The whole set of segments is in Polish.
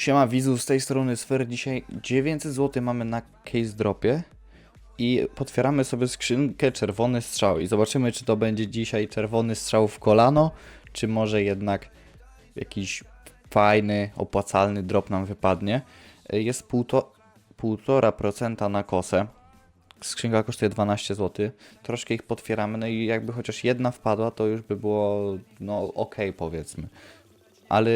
Siema wizu z tej strony Sfer. Dzisiaj 900 zł mamy na case dropie i potwieramy sobie skrzynkę czerwony strzał i zobaczymy czy to będzie dzisiaj czerwony strzał w kolano, czy może jednak jakiś fajny, opłacalny drop nam wypadnie. Jest półto, 1,5% na kosę. Skrzynka kosztuje 12 zł. Troszkę ich potwieramy, no i jakby chociaż jedna wpadła, to już by było no ok powiedzmy. Ale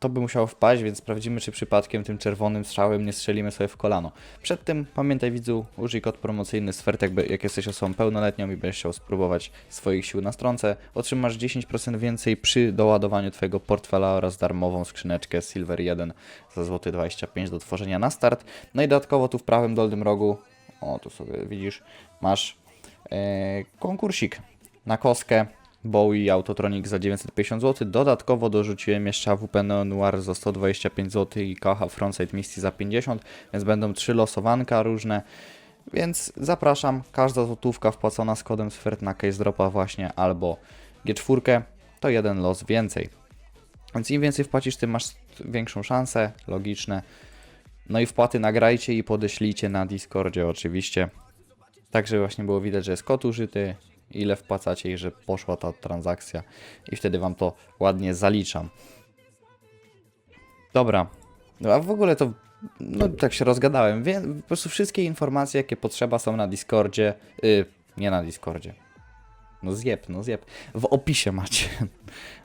to by musiało wpaść, więc sprawdzimy, czy przypadkiem tym czerwonym strzałem nie strzelimy sobie w kolano. Przed tym pamiętaj widzu, użyj kod promocyjny SFERT, jakby, jak jesteś osobą pełnoletnią i będziesz chciał spróbować swoich sił na stronce. Otrzymasz 10% więcej przy doładowaniu Twojego portfela oraz darmową skrzyneczkę Silver 1 za złoty 25 do tworzenia na start. No i dodatkowo tu w prawym dolnym rogu, o tu sobie widzisz, masz e, konkursik na koskę Bowie Autotronic za 950 zł. Dodatkowo dorzuciłem jeszcze AWP Noir za 125 zł i Kaha Frontside Misty za 50, więc będą trzy losowanka różne. Więc zapraszam, każda złotówka wpłacona z kodem SFERT na case dropa właśnie albo G4 to jeden los więcej. Więc im więcej wpłacisz, tym masz większą szansę, logiczne. No i wpłaty nagrajcie i podeślijcie na Discordzie oczywiście. Tak, żeby właśnie było widać, że jest kod użyty, ile wpłacacie i że poszła ta transakcja i wtedy wam to ładnie zaliczam. Dobra. No a w ogóle to no tak się rozgadałem. Wie, po prostu wszystkie informacje, jakie potrzeba są na Discordzie. Yy, nie na Discordzie. No zjeb, no zjeb. W opisie macie.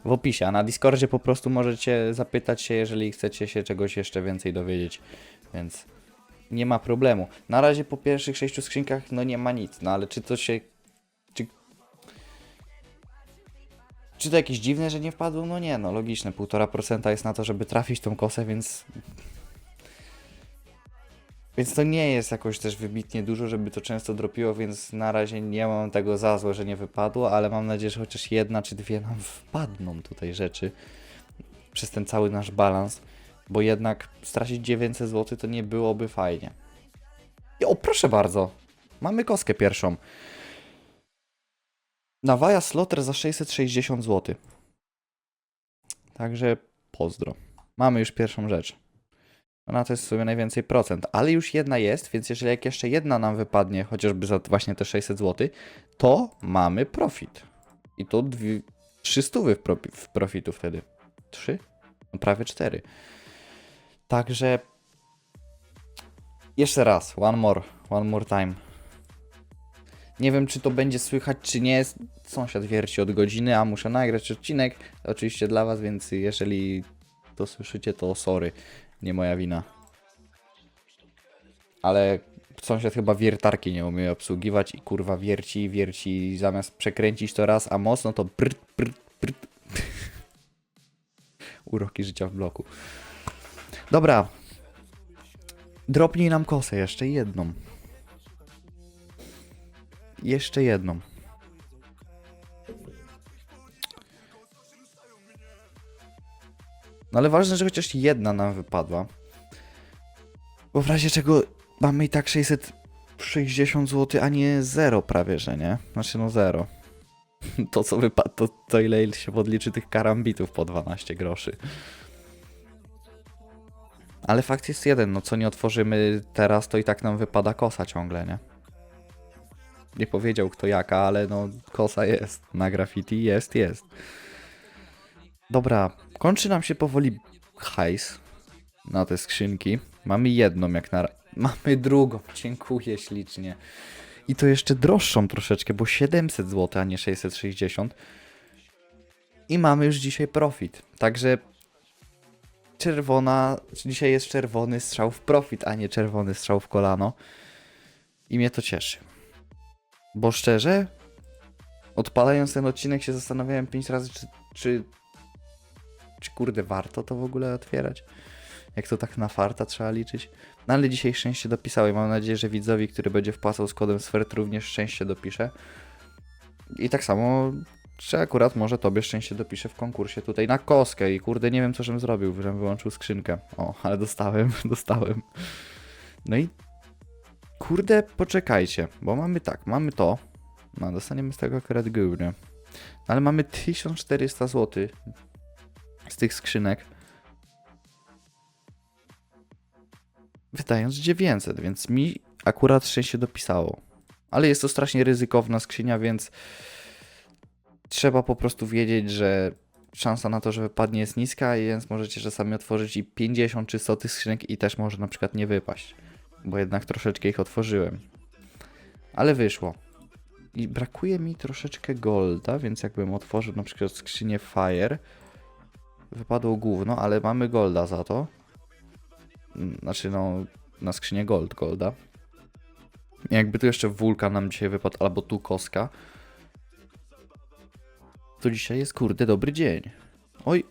W opisie, a na Discordzie po prostu możecie zapytać się, jeżeli chcecie się czegoś jeszcze więcej dowiedzieć. Więc nie ma problemu. Na razie po pierwszych sześciu skrzynkach no nie ma nic, no ale czy to się Czy to jakieś dziwne, że nie wpadło? No nie, no logiczne. 1,5% jest na to, żeby trafić tą kosę, więc... Więc to nie jest jakoś też wybitnie dużo, żeby to często dropiło, więc na razie nie mam tego za złe, że nie wypadło, ale mam nadzieję, że chociaż jedna czy dwie nam wpadną tutaj rzeczy przez ten cały nasz balans, bo jednak stracić 900 zł to nie byłoby fajnie. I o, proszę bardzo, mamy koskę pierwszą. Nawaja Slotter za 660 zł. Także pozdro. Mamy już pierwszą rzecz. Ona to jest w sumie najwięcej procent, ale już jedna jest, więc jeżeli jak jeszcze jedna nam wypadnie, chociażby za właśnie te 600 zł, to mamy profit. I to dwie, 300 w, pro, w profitu wtedy. 3? No prawie 4. Także jeszcze raz, one more, one more time. Nie wiem, czy to będzie słychać, czy nie. Sąsiad wierci od godziny, a muszę nagrać odcinek. Oczywiście dla Was, więc jeżeli to słyszycie, to sorry. Nie moja wina. Ale sąsiad chyba wiertarki nie umie obsługiwać i kurwa wierci, wierci zamiast przekręcić to raz, a mocno to bryt, bryt, bryt. Uroki życia w bloku. Dobra. Dropnij nam kosę jeszcze jedną. Jeszcze jedną. No ale ważne, że chociaż jedna nam wypadła. Bo w razie czego mamy i tak 660 zł, a nie 0 prawie, że nie? Znaczy no 0. To co wypadło, to, to ile się podliczy tych karambitów po 12 groszy. Ale fakt jest jeden, no co nie otworzymy teraz, to i tak nam wypada kosa ciągle, nie? Nie powiedział kto jaka, ale no kosa jest. Na graffiti jest, jest. Dobra, kończy nam się powoli hajs na te skrzynki. Mamy jedną jak na... Mamy drugą, dziękuję ślicznie. I to jeszcze droższą troszeczkę, bo 700 zł, a nie 660. I mamy już dzisiaj profit. Także czerwona, dzisiaj jest czerwony strzał w profit, a nie czerwony strzał w kolano. I mnie to cieszy. Bo szczerze, odpalając ten odcinek się zastanawiałem 5 razy, czy, czy, czy kurde warto to w ogóle otwierać. Jak to tak na farta trzeba liczyć. No ale dzisiaj szczęście dopisałem. Mam nadzieję, że widzowi, który będzie wpłacał z kodem SFERT również szczęście dopisze. I tak samo, czy akurat może tobie szczęście dopisze w konkursie tutaj na koskę i kurde nie wiem co żem zrobił, żem wyłączył skrzynkę. O, ale dostałem, dostałem. No i Kurde, poczekajcie, bo mamy tak, mamy to. No, dostaniemy z tego akurat górę. Ale mamy 1400 zł z tych skrzynek. wydając 900, więc mi akurat szczęście dopisało. Ale jest to strasznie ryzykowna skrzynia, więc trzeba po prostu wiedzieć, że szansa na to, że wypadnie jest niska, więc możecie czasami otworzyć i 50 czy 100 tych skrzynek i też może na przykład nie wypaść, bo jednak troszeczkę ich otworzyłem. Ale wyszło. I brakuje mi troszeczkę golda, więc jakbym otworzył na przykład skrzynię Fire, wypadło gówno, ale mamy golda za to. Znaczy no, na skrzynię gold golda. Jakby tu jeszcze wulkan nam dzisiaj wypadł, albo tu koska, to dzisiaj jest kurde dobry dzień. Oj,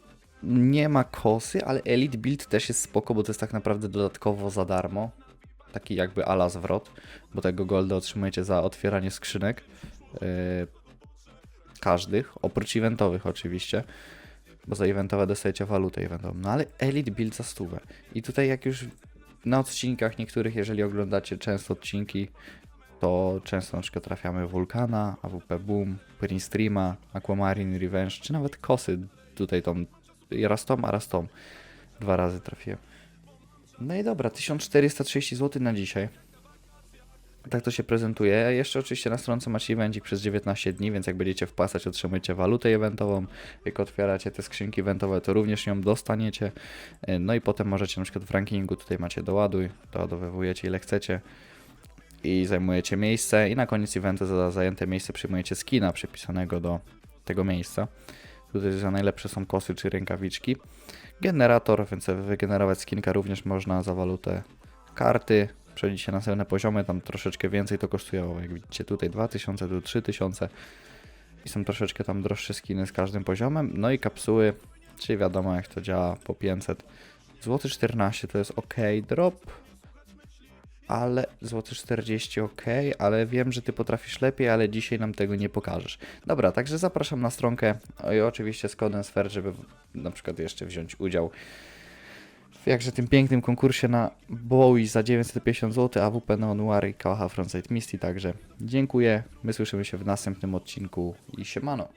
nie ma kosy, ale Elite Build też jest spoko, bo to jest tak naprawdę dodatkowo za darmo. Taki jakby ala zwrot, bo tego golda otrzymujecie za otwieranie skrzynek. Yy, każdych, oprócz eventowych oczywiście. Bo za eventowe dostajecie walutę eventową. No ale Elite Build za stówę. I tutaj jak już na odcinkach niektórych, jeżeli oglądacie często odcinki, to często na przykład trafiamy Vulkana, AWP Boom, Prince Streama, Aquamarine Revenge, czy nawet Kosy. Tutaj tą raz tą, a raz tą. Dwa razy trafiłem. No i dobra, 1430 zł na dzisiaj. Tak to się prezentuje. Jeszcze oczywiście na stronce macie evencik przez 19 dni, więc jak będziecie wpłacać, otrzymujecie walutę eventową. Jak otwieracie te skrzynki eventowe, to również ją dostaniecie. E, No i potem możecie na przykład w rankingu, tutaj macie doładuj, doładowujecie ile chcecie i zajmujecie miejsce i na koniec eventu za zajęte miejsce przyjmujecie skina przypisanego do tego miejsca. Tutaj za najlepsze są kosy czy rękawiczki. Generator, więc wygenerować skinka również można za walutę karty. Przejdziecie na następne poziomy, tam troszeczkę więcej to kosztuje, jak widzicie tutaj 2000, tu 3000 i są troszeczkę tam droższe skiny z każdym poziomem. No i kapsuły, czyli wiadomo jak to działa po 500. Złoty 14 to jest ok drop, ale złoty 40 ok, ale wiem, że ty potrafisz lepiej, ale dzisiaj nam tego nie pokażesz. Dobra, także zapraszam na stronkę i oczywiście z kodem Sfer, żeby na przykład jeszcze wziąć udział w jakże tym pięknym konkursie na Bowie za 950 zł, AWP Noir i Kałacha Frontside Misty, także dziękuję, my słyszymy się w następnym odcinku i siemano.